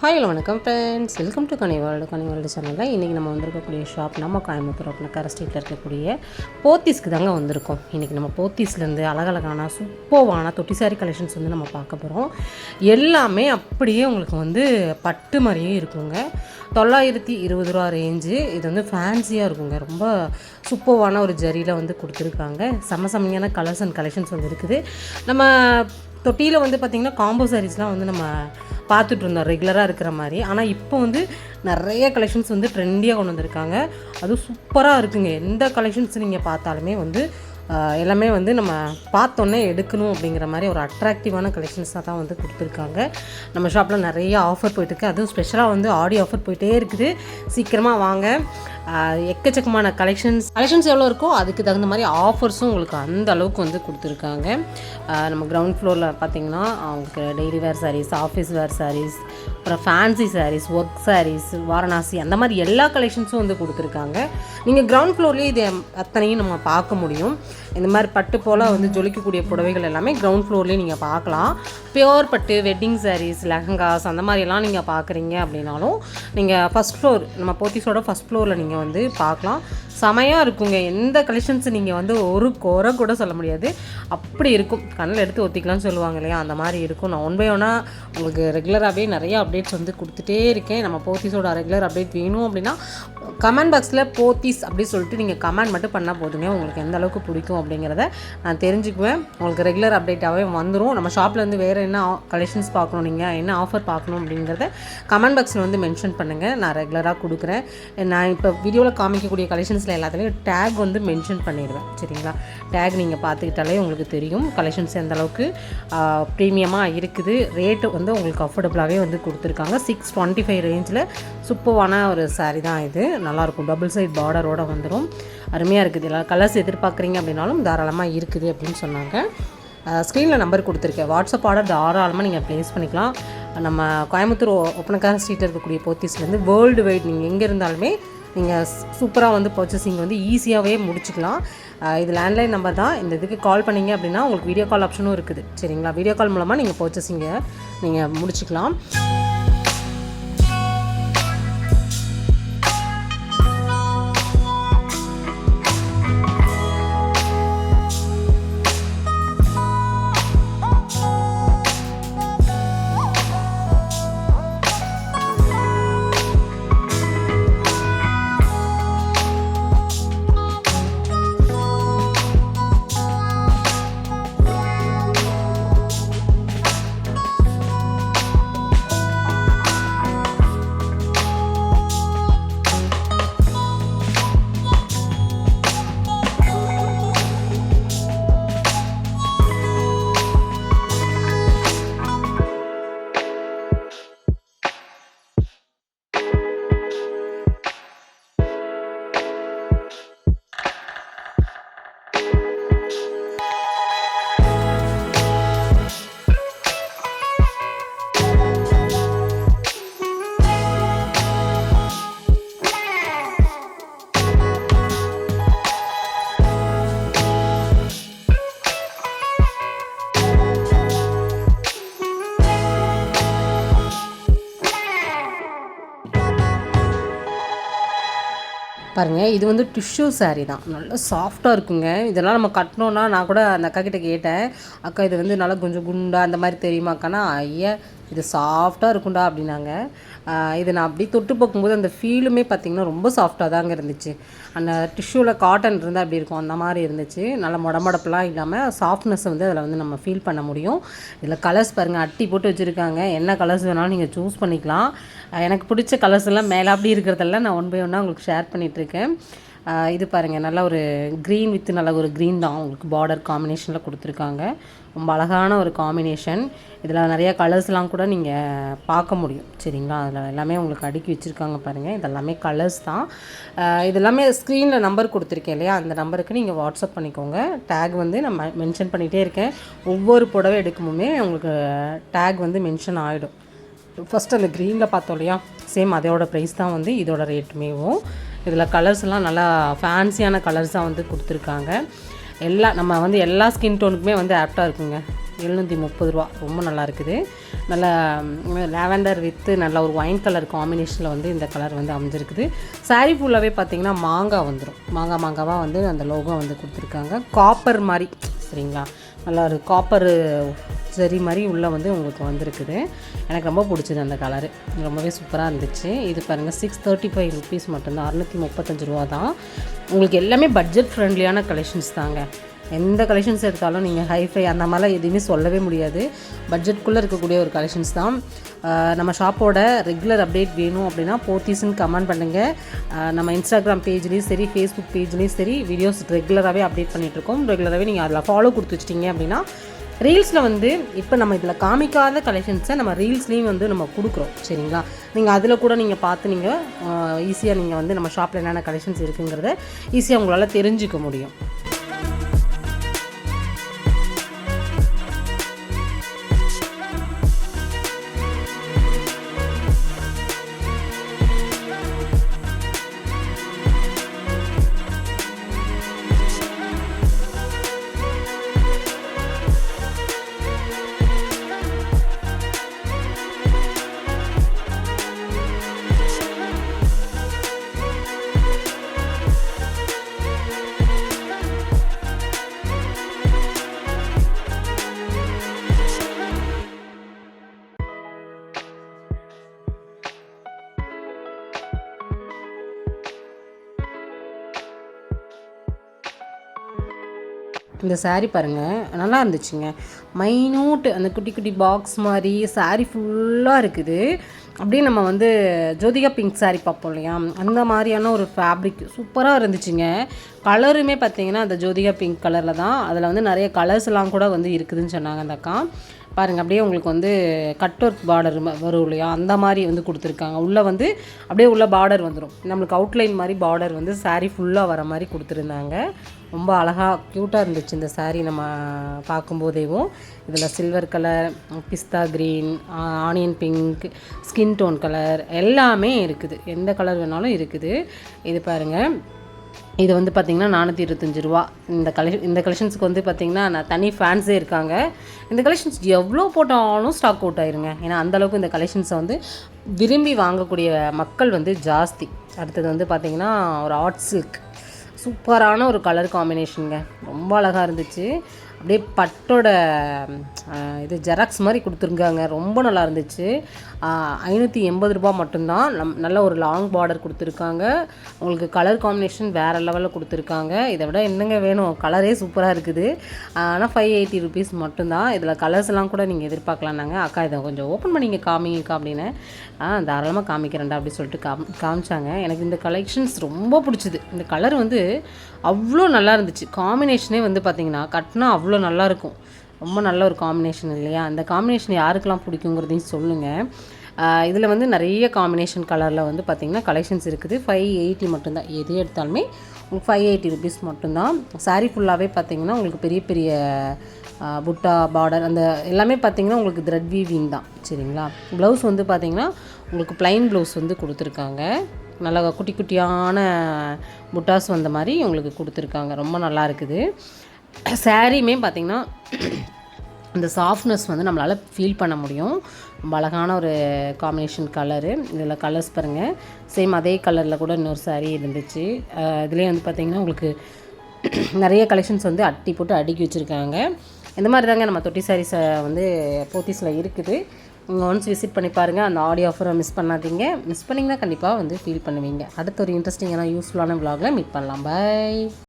Hi வணக்கம் friends welcome to Kani world கனிவால்டு world சேனலில் இன்றைக்கி நம்ம வந்திருக்கக்கூடிய ஷாப் நம்ம கோயம்புத்தூர் அப்படின்னா ஸ்ட்ரீட்டில் இருக்கக்கூடிய போத்தீஸ்க்கு தாங்க வந்திருக்கோம். இன்றைக்கி நம்ம போத்தீஸ்லேருந்து அழகழகான சூப்பர்வான தொட்டி சாரி கலெக்ஷன்ஸ் வந்து நம்ம பார்க்க போகிறோம் எல்லாமே அப்படியே உங்களுக்கு வந்து பட்டு மாதிரியும் இருக்குங்க. தொள்ளாயிரத்தி இருபது ரூபா ரேஞ்சு இது வந்து ஃபேன்சியாக இருக்குங்க. ரொம்ப சூப்பர்வான ஒரு ஜரியில் வந்து கொடுத்துருக்காங்க. செம்ம செம்மையான கலர்ஸ் அண்ட் கலெக்ஷன்ஸ் வந்து இருக்குது. நம்ம தொட்டியில் வந்து பார்த்திங்கன்னா காம்போ சாரீஸ்லாம் வந்து நம்ம பார்த்துட்டு இருந்தோம் ரெகுலராக இருக்கிற மாதிரி. ஆனால் இப்போ வந்து நிறைய கலெக்ஷன்ஸ் வந்து ட்ரெண்டியாக கொண்டு வந்திருக்காங்க. அதுவும் சூப்பராக இருக்குங்க. எந்த கலெக்ஷன்ஸ் நீங்கள் பார்த்தாலுமே வந்து எல்லாமே வந்து நம்ம பார்த்தோன்னே எடுக்கணும் அப்படிங்கிற மாதிரி ஒரு அட்ராக்டிவான கலெக்ஷன்ஸாக தான் வந்து கொடுத்துருக்காங்க. நம்ம ஷாப்பில் நிறைய ஆஃபர் போயிட்டுருக்கு. அதுவும் ஸ்பெஷலாக வந்து ஆடி ஆஃபர் போயிட்டே இருக்குது. சீக்கிரமாக வாங்க. எக்கச்சக்கமான கலெக்ஷன்ஸ் கலெக்ஷன்ஸ் எவ்வளோ இருக்கோ அதுக்கு தகுந்த மாதிரி ஆஃபர்ஸும் உங்களுக்கு அந்த அளவுக்கு வந்து கொடுத்துருக்காங்க. நம்ம கிரவுண்ட் ஃப்ளோரில் பார்த்தீங்கன்னா அவங்களுக்கு daily wear sarees office wear sarees அப்புறம் fancy sarees work sarees Varanasi அந்த மாதிரி எல்லா கலெக்ஷன்ஸும் வந்து கொடுத்துருக்காங்க. நீங்கள் கிரவுண்ட் ஃப்ளோர்லேயே இது அத்தனையும் நம்ம பார்க்க முடியும். இந்த மாதிரி பட்டு போல் வந்து ஜொலிக்கக்கூடிய புடவைகள் எல்லாமே கிரவுண்ட் ஃப்ளோர்லேயே நீங்கள் பார்க்கலாம். பியோர் பட்டு வெட்டிங் சாரீஸ் லெஹங்காஸ் அந்த மாதிரிலாம் நீங்கள் பார்க்குறீங்க அப்படின்னாலும் நீங்கள் ஃபஸ்ட் ஃப்ளோர் நம்ம போத்திஸோட ஃபஸ்ட் ஃப்ளோரில் நீங்கள் வந்து பார்க்கலாம். செமையாக இருக்குங்க. எந்த கலெக்ஷன்ஸ் நீங்கள் வந்து ஒரு குறை கூட சொல்ல முடியாது. அப்படி இருக்கும். கண்ணில் எடுத்து ஒத்திக்கலாம்னு சொல்லுவாங்க இல்லையா? அந்த மாதிரி இருக்கும். நான் ஒன் பை ஒன்னாக உங்களுக்கு ரெகுலராகவே நிறைய அப்டேட்ஸ் வந்து கொடுத்துட்டே இருக்கேன். நம்ம போத்தீஸோட ரெகுலர் அப்டேட் வேணும் அப்படின்னா கமெண்ட் பாக்ஸில் போத்தீஸ் அப்படின்னு சொல்லிட்டு நீங்கள் கமெண்ட் மட்டும் பண்ணால் போதுங்க. உங்களுக்கு எந்த அளவுக்கு பிடிக்கும் அப்படிங்கிறத நான் தெரிஞ்சுக்குவேன். உங்களுக்கு ரெகுலர் அப்டேட்டாகவே வந்துடும் நம்ம ஷாப்பில் வேறு என்ன கலெக்ஷன்ஸ் பார்க்கணும் நீங்கள் என்ன ஆஃபர் பார்க்கணும் அப்படிங்கிறத கமெண்ட் பாக்ஸில் வந்து மென்ஷன் பண்ணுங்கள் நான் ரெகுலராக கொடுக்குறேன். நான் இப்போ வீடியோவில் காமிக்கக்கூடிய கலெக்ஷன்ஸில் எல்லாத்துலேயும் டேக் வந்து மென்ஷன் பண்ணிடுவேன் சரிங்களா? டேக் நீங்கள் பார்த்துக்கிட்டாலே உங்களுக்கு தெரியும். கலெக்ஷன்ஸ் எந்த அளவுக்கு ப்ரீமியமாக இருக்குது. ரேட்டு வந்து உங்களுக்கு அஃபோர்டபுளாகவே வந்து கொடுத்துருக்காங்க. சிக்ஸ் டுவெண்ட்டி ஃபைவ் ரேஞ்சில் சூப்பரான ஒரு சாரீ தான் இது. நல்லாயிருக்கும். டபுள் சைட் பார்டரோடு வந்துடும் அருமையாக இருக்குது. எல்லா கலர்ஸ் எதிர்பார்க்குறீங்க அப்படின்னாலும் தாராளமாக இருக்குது அப்படின்னு சொன்னாங்க. ஸ்க்ரீனில் நம்பர் கொடுத்துருக்கேன். வாட்ஸ்அப் ஆர்டர் தாராளமாக நீங்கள் ப்ளேஸ் பண்ணிக்கலாம். நம்ம கோயம்புத்தூர் ஒப்பனக்கார ஸ்ட்ரீட்டில் இருக்கக்கூடிய போத்தீஸ்லேருந்து வேர்ல்டு வைட் நீங்கள் எங்கே இருந்தாலுமே நீங்கள் சூப்பராக வந்து பர்ச்சேசிங் வந்து ஈஸியாகவே முடிச்சுக்கலாம். இது லேண்ட்லைன் நம்பர் தான். இந்த இதுக்கு கால் பண்ணீங்க அப்படின்னா உங்களுக்கு வீடியோ கால் ஆப்ஷனும் இருக்குது. சரிங்களா? வீடியோ கால் மூலமாக நீங்கள் பர்ச்சேசிங்கை நீங்கள் முடிச்சுக்கலாம். பாருங்கள் இது வந்து டிஷ்யூ சாரீ தான். நல்லா சாஃப்டாக இருக்குங்க. இதெல்லாம் நம்ம கட்டினோன்னா நான் கூட அந்த அக்கா கிட்டே கேட்டேன். அக்கா இது வந்து நல்லா கொஞ்சம் குண்டாக அந்த மாதிரி தெரியுமாக்கானா? ஐயா இது சாஃப்டாக இருக்கும்டா அப்படின்னாங்க. இதை நான் அப்படியே தொட்டு பார்க்கும்போது அந்த ஃபீலுமே பார்த்திங்கன்னா ரொம்ப சாஃப்டாக தாங்க இருந்துச்சு. அந்த டிஷ்யூவில் காட்டன் இருந்தால் அப்படி இருக்கும். அந்த மாதிரி இருந்துச்சு. நல்ல முடமுடப்புலாம் இல்லாமல் சாஃப்ட்னஸ் வந்து அதில் வந்து நம்ம ஃபீல் பண்ண முடியும். இதில் கலர்ஸ் பாருங்கள் அட்டி போட்டு வச்சுருக்காங்க. என்ன கலர்ஸ் வேணாலும் நீங்கள் சூஸ் பண்ணிக்கலாம். எனக்கு பிடிச்ச கலர்ஸ் எல்லாம் மேலே அப்படி இருக்கிறதெல்லாம் நான் ஒன் பை ஒன்னாக உங்களுக்கு ஷேர் பண்ணிகிட்ருக்கேன் இது பாருங்கள் நல்ல ஒரு க்ரீன் வித் நல்ல ஒரு க்ரீன் தான் உங்களுக்கு பார்டர் காம்பினேஷனில் கொடுத்துருக்காங்க. ரொம்ப அழகான ஒரு காம்பினேஷன் இதில் நிறைய கலர்ஸ்லாம் கூட நீங்கள் பார்க்க முடியும். சரிங்களா? அதில் எல்லாமே உங்களுக்கு அடுக்கி வச்சுருக்காங்க பாருங்கள் இதெல்லாமே கலர்ஸ் தான். இதெல்லாமே ஸ்க்ரீனில் நம்பர் கொடுத்துருக்கேன் இல்லையா? அந்த நம்பருக்கு நீங்கள் வாட்ஸ்அப் பண்ணிக்கோங்க. டேக் வந்து நான் மென்ஷன் பண்ணிகிட்டே இருக்கேன். ஒவ்வொரு புடவை எடுக்கும்போமே உங்களுக்கு டேக் வந்து மென்ஷன் ஆகிடும் ஃபஸ்ட்டு அந்த க்ரீனில் பார்த்தோம் இல்லையா? சேம் அதோட ப்ரைஸ் தான் வந்து இதோட ரேட்டுமேவும் இதில் கலர்ஸ்லாம் நல்லா ஃபேன்சியான கலர்ஸாக வந்து கொடுத்துருக்காங்க. எல்லா நம்ம வந்து எல்லா ஸ்கின் டோனுக்குமே வந்து ஆப்டாக இருக்குங்க. எழுநூற்றி முப்பது ரூபா. ரொம்ப நல்லா இருக்குது. நல்லா லாவெண்டர் வித்து நல்ல ஒரு ஒயின் கலர் காம்பினேஷனில் வந்து இந்த கலர் வந்து அமைஞ்சிருக்குது. சாரீ ஃபுல்லாகவே பார்த்தீங்கன்னா மாங்காய் வந்துடும் மாங்காய் மாங்காவாக வந்து அந்த லோகோ வந்து கொடுத்துருக்காங்க. காப்பர் மாதிரி சரிங்களா? நல்லா ஒரு காப்பரு சரி மாதிரி உள்ளே வந்து உங்களுக்கு வந்திருக்குது. எனக்கு ரொம்ப பிடிச்சது அந்த கலரு ரொம்பவே சூப்பராக இருந்துச்சு. இது பாருங்கள் சிக்ஸ் தேர்ட்டி ஃபைவ் ருபீஸ் மட்டும்தான். அறுநூற்றி முப்பத்தஞ்சு ரூபா தான். உங்களுக்கு எல்லாமே பட்ஜெட் ஃப்ரெண்ட்லியான கலெக்ஷன்ஸ் தாங்க. எந்த கலெக்ஷன்ஸ் எடுத்தாலும் நீங்கள் ஹைஃபை அந்த மாதிரிலாம் எதுவுமே சொல்லவே முடியாது. பட்ஜெட்குள்ளே இருக்கக்கூடிய ஒரு கலெக்ஷன்ஸ் தான். நம்ம ஷாப்போட ரெகுலர் அப்டேட் வேணும் அப்படின்னா போத்தீஸ்ன்னு கமெண்ட் பண்ணுங்கள் நம்ம இன்ஸ்டாகிராம் பேஜ்லேயும் சரி ஃபேஸ்புக் பேஜ்லேயும் சரி வீடியோஸ் ரெகுலராகவே அப்டேட் பண்ணிகிட்ருக்கோம் ரெகுலராகவே நீங்கள் அதில் ஃபாலோ கொடுத்து வச்சிட்டிங்க அப்படின்னா ரீல்ஸில் வந்து இப்போ நம்ம இதில் காமிக்காத கலெக்ஷன்ஸை நம்ம ரீல்ஸ்லேயும் வந்து நம்ம கொடுக்குறோம் சரிங்களா? நீங்கள் அதில் கூட நீங்கள் பார்த்து நீங்கள் ஈஸியாக நீங்கள் வந்து நம்ம ஷாப்பில் என்னென்ன கலெக்ஷன்ஸ் இருக்குங்கிறத ஈஸியாக உங்களால் தெரிஞ்சுக்க முடியும். இந்த saree பாருங்கள் நல்லா இருந்துச்சுங்க. மைனூட் அந்த குட்டி குட்டி பாக்ஸ் மாதிரி saree ஃபுல்லாக இருக்குது. அப்படியே நம்ம வந்து ஜோதிகா பிங்க் saree பார்ப்போம் இல்லையா? அந்த மாதிரியான ஒரு ஃபேப்ரிக் சூப்பராக இருந்துச்சுங்க. கலருமே பார்த்தீங்கன்னா அந்த ஜோதிகா பிங்க் கலரில் தான். அதில் வந்து நிறைய கலர்ஸ் எல்லாம் கூட வந்து இருக்குதுன்னு சொன்னாங்க அந்த அக்கா. பாருங்கள் அப்படியே உங்களுக்கு வந்து கட் ஒர்க் பார்டர் வரும் இல்லையா? அந்த மாதிரி வந்து கொடுத்துருக்காங்க. உள்ளே வந்து அப்படியே உள்ள பார்டர் வந்துடும் நம்மளுக்கு அவுட்லைன் மாதிரி பார்டர் வந்து சாரீ ஃபுல்லாக வர மாதிரி கொடுத்துருந்தாங்க. ரொம்ப அழகாக க்யூட்டாக இருந்துச்சு இந்த சாரீ நம்ம பார்க்கும்போதேவும் இதில் silver colour pista green onion pink skin tone colour எல்லாமே இருக்குது. எந்த கலர் வேணாலும் இருக்குது. இது பாருங்கள் இது வந்து பார்த்திங்கன்னா நானூற்றி இருபத்தஞ்சி ரூபா. இந்த கலெக்ஷன் இந்த கலெக்ஷன்ஸுக்கு வந்து பார்த்திங்கன்னா நான் தனி ஃபேன்ஸே இருக்காங்க. இந்த கலெக்ஷன்ஸ் எவ்வளோ போட்டாலும் ஸ்டாக் அவுட் ஆயிருங்க. ஏன்னா அந்தளவுக்கு இந்த கலெக்ஷன்ஸை வந்து விரும்பி வாங்கக்கூடிய மக்கள் வந்து ஜாஸ்தி. அடுத்தது வந்து பார்த்திங்கன்னா ஒரு ஆர்ட் சில்க் சூப்பரான ஒரு கலர் காம்பினேஷனுங்க ரொம்ப அழகாக இருந்துச்சு. அப்படியே பட்டோட இது ஜெராக்ஸ் மாதிரி கொடுத்துருக்காங்க. ரொம்ப நல்லா இருந்துச்சு. ஐநூற்றி எண்பது ரூபா மட்டும்தான். நம் நல்ல ஒரு லாங் பார்டர் கொடுத்துருக்காங்க. உங்களுக்கு கலர் காம்பினேஷன் வேறு லெவலில் கொடுத்துருக்காங்க. இதை விட என்னங்க வேணும்? கலரே சூப்பராக இருக்குது. ஆனால் ஃபைவ் எயிட்டி ருபீஸ் மட்டும்தான். இதில் கலர்ஸ்லாம் கூட நீங்கள் எதிர்பார்க்கலாம்னாங்க அக்கா இதை கொஞ்சம் ஓப்பன் பண்ணிங்க காமிங்கக்கா அப்படின்னு. ஆ தாராளமாக காமிக்கிறேன்டா அப்படி சொல்லிட்டு காம் காமிச்சாங்க. எனக்கு இந்த கலெக்ஷன்ஸ் ரொம்ப பிடிச்சிது. இந்த கலர் வந்து அவ்வளோ நல்லா இருந்துச்சு. காம்பினேஷனே வந்து பார்த்திங்கன்னா கட்டினா அவ்வளோ அவ்வளோ நல்லாயிருக்கும். ரொம்ப நல்ல ஒரு காம்பினேஷன் இல்லையா? அந்த காம்பினேஷன் யாருக்கெல்லாம் பிடிக்குங்கிறதையும் சொல்லுங்கள் இதில் வந்து நிறைய காம்பினேஷன் கலரில் வந்து பார்த்திங்கன்னா கலெக்ஷன்ஸ் இருக்குது. ஃபைவ் எயிட்டி மட்டும்தான். எது எடுத்தாலுமே உங்களுக்கு ஃபைவ் எயிட்டி ருபீஸ் மட்டும்தான். சாரீ ஃபுல்லாகவே பார்த்தீங்கன்னா உங்களுக்கு பெரிய பெரிய புட்டா பார்டர் அந்த எல்லாமே பார்த்தீங்கன்னா உங்களுக்கு த்ரெட் வீவிங் தான். சரிங்களா? ப்ளவுஸ் வந்து பார்த்திங்கன்னா உங்களுக்கு ப்ளைன் ப்ளவுஸ் வந்து கொடுத்துருக்காங்க. நல்லா குட்டி குட்டியான புட்டாஸ் வந்த மாதிரி உங்களுக்கு கொடுத்துருக்காங்க. ரொம்ப நல்லா இருக்குது. சாரியுமே பார்த்தீங்கன்னா இந்த சாஃப்ட்னஸ் வந்து நம்மளால் ஃபீல் பண்ண முடியும். ரொம்ப அழகான ஒரு காம்பினேஷன் கலரு இதில் கலர்ஸ் பாருங்கள் சேம் அதே கலரில் கூட இன்னொரு சாரீ இருந்துச்சு. இதுலேயே வந்து பார்த்திங்கன்னா உங்களுக்கு நிறைய கலெக்ஷன்ஸ் வந்து அட்டி போட்டு அடுக்கி வச்சுருக்காங்க. இந்த மாதிரி தாங்க நம்ம தொட்டி சாரீஸை வந்து போத்தீஸில் இருக்குது. நீங்கள் ஒன்ஸ் விசிட் பண்ணி பாருங்கள் அந்த ஆடியோ ஆஃபரை மிஸ் பண்ணாதீங்க. மிஸ் பண்ணிங்கன்னா கண்டிப்பாக வந்து ஃபீல் பண்ணுவீங்க. அடுத்த ஒரு இன்ட்ரெஸ்டிங்கான யூஸ்ஃபுல்லான விலாகில் மீட் பண்ணலாம். பை